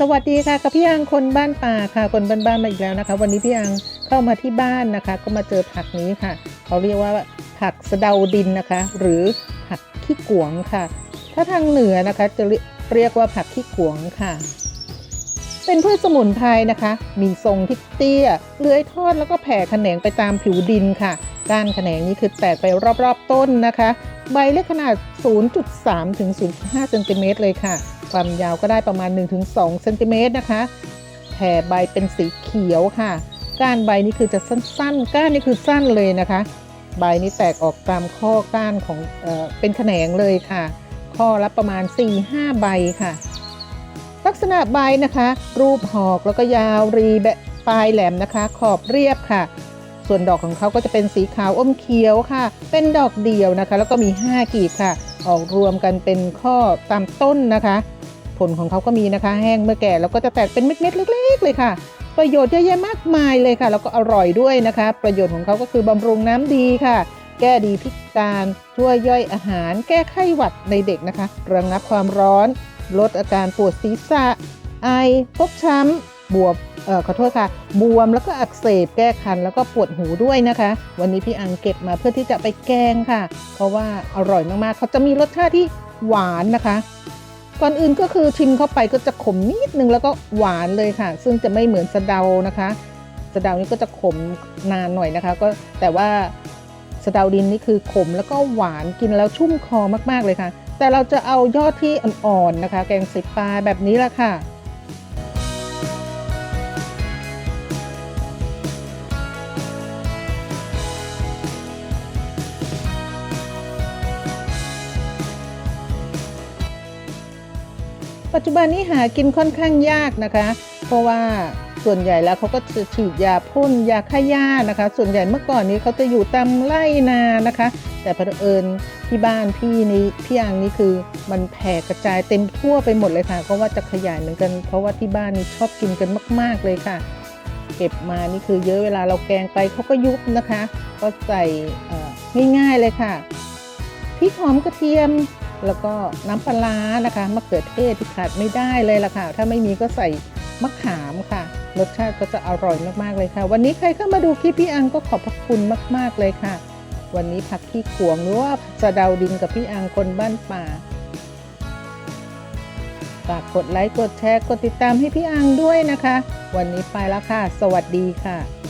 สวัสดีค่ะกับพี่อังคนบ้านป่าค่ะคนบ้านบ้านๆมาอีกแล้วนะคะ วันนี้พี่อังเข้ามาที่บ้านนะคะ ก็มาเจอผักนี้ค่ะเขาเรียกว่าผักสะเดาดินนะคะ หรือผักขี้กวงค่ะ ถ้าทางเหนือนะคะจะเรียกว่าผักขี้กวงค่ะ เป็นพืชสมุนไพรนะคะ มีทรงที่เตี้ย เลื้อยทอดแล้วก็แผ่แขนงไปตามผิวดินค่ะ ก้านแขนงนี้คือแตกไปรอบๆต้นนะคะ ใบเล็กขนาด 0.3 ถึง 0.5 เซนติเมตรเลยค่ะ ความยาวก็ได้ประมาณ 1-2 เซนติเมตรนะคะ แผ่ใบเป็นสีเขียวค่ะ ก้านใบนี่คือจะสั้นๆ ก้านนี่คือสั้นเลยนะคะ ใบนี้แตกออกตามข้อก้านของเออเป็นแขนงเลยค่ะ ข้อละประมาณ 4-5 ใบค่ะ ลักษณะใบนะคะ รูปหอกแล้วก็ยาวรีแบบปลายแหลมนะคะ ขอบเรียบค่ะ ส่วนดอกของเขาก็จะเป็นสีขาวอมเขียวค่ะ เป็นดอกเดียวนะคะ แล้วก็มี 5 กีบค่ะ ออกรวมกันเป็นข้อตามต้นนะคะ ผลของเขาก็มีนะคะ แห้งเมื่อแก่แล้วก็จะแตกเป็นเม็ดๆเล็ก ๆ เลยค่ะ ประโยชน์เยอะแยะมากมายเลยค่ะ แล้วก็อร่อยด้วยนะคะ ประโยชน์ของเขาก็คือบำรุงน้ำดีค่ะแก้ดีพิการ ช่วยย่อยอาหาร แก้ไข้หวัดในเด็กนะคะ ระงับความร้อน ลดอาการปวดศีรษะ ไอฟกช้ำบวมเอ่อขอโทษค่ะ บวมแล้วก็อักเสบแก้คันแล้วก็ปวดหูด้วยนะคะ วันนี้พี่อังเก็บมาเพื่อที่จะไปแกงค่ะ เพราะว่าอร่อยมากๆ เขาจะมีรสชาติที่หวานนะคะ ก่อนอื่นก็คือชิมเข้าไปก็จะขมนิดนึงแล้วก็หวานเลยค่ะ ซึ่งจะไม่เหมือนสะเดานะคะสะเดานี่ก็จะขมนานหน่อยนะคะ ก็แต่ว่าสะเดาดินนี่คือขมแล้วก็หวานกินแล้วชุ่มคอมากๆเลยค่ะ แต่เราจะเอายอดที่อ่อนๆนะคะ แกงใส่ปลาแบบนี้ละค่ะ ปัจจุบันนี้หากินค่อนข้างยากนะคะ เพราะว่า ส่วนใหญ่แล้วเขาก็จะฉีดยาพ่นยาฆ่าหญ้านะคะ ส่วนใหญ่เมื่อก่อนนี้เขาจะอยู่ตามไร่นานะคะ แต่เผอิญที่บ้านพี่นี้พี่อังนี่คือมันแผ่กระจายเต็มทั่วไปหมดเลยค่ะ ก็ว่าจะขยายเหมือนกัน เพราะว่าที่บ้านนี่ชอบกินกันมาก ๆเลยค่ะ เก็บมานี่คือเยอะเวลาเราแกงไปเขาก็ยุบนะคะ ก็ใส่เอ่ง่ายๆเลยค่ะพริกหอมกระเทียมแล้วก็น้ำปลานะคะมะเขือเทศที่ขาดไม่ได้เลยล่ะค่ะ ถ้าไม่มีก็ใส่ มะขามค่ะ รสชาติก็จะอร่อยมากๆเลยค่ะ วันนี้ใครเข้ามาดูคลิปพี่อังก็ขอบพระคุณมาก ๆเลยค่ะ วันนี้ผักขี้ขวงหรือว่าจะเดาดินกับพี่อังคนบ้านป่าฝากกดไลค์กดแชร์กดติดตามให้พี่อังด้วยนะคะ วันนี้ไปแล้วค่ะ สวัสดีค่ะ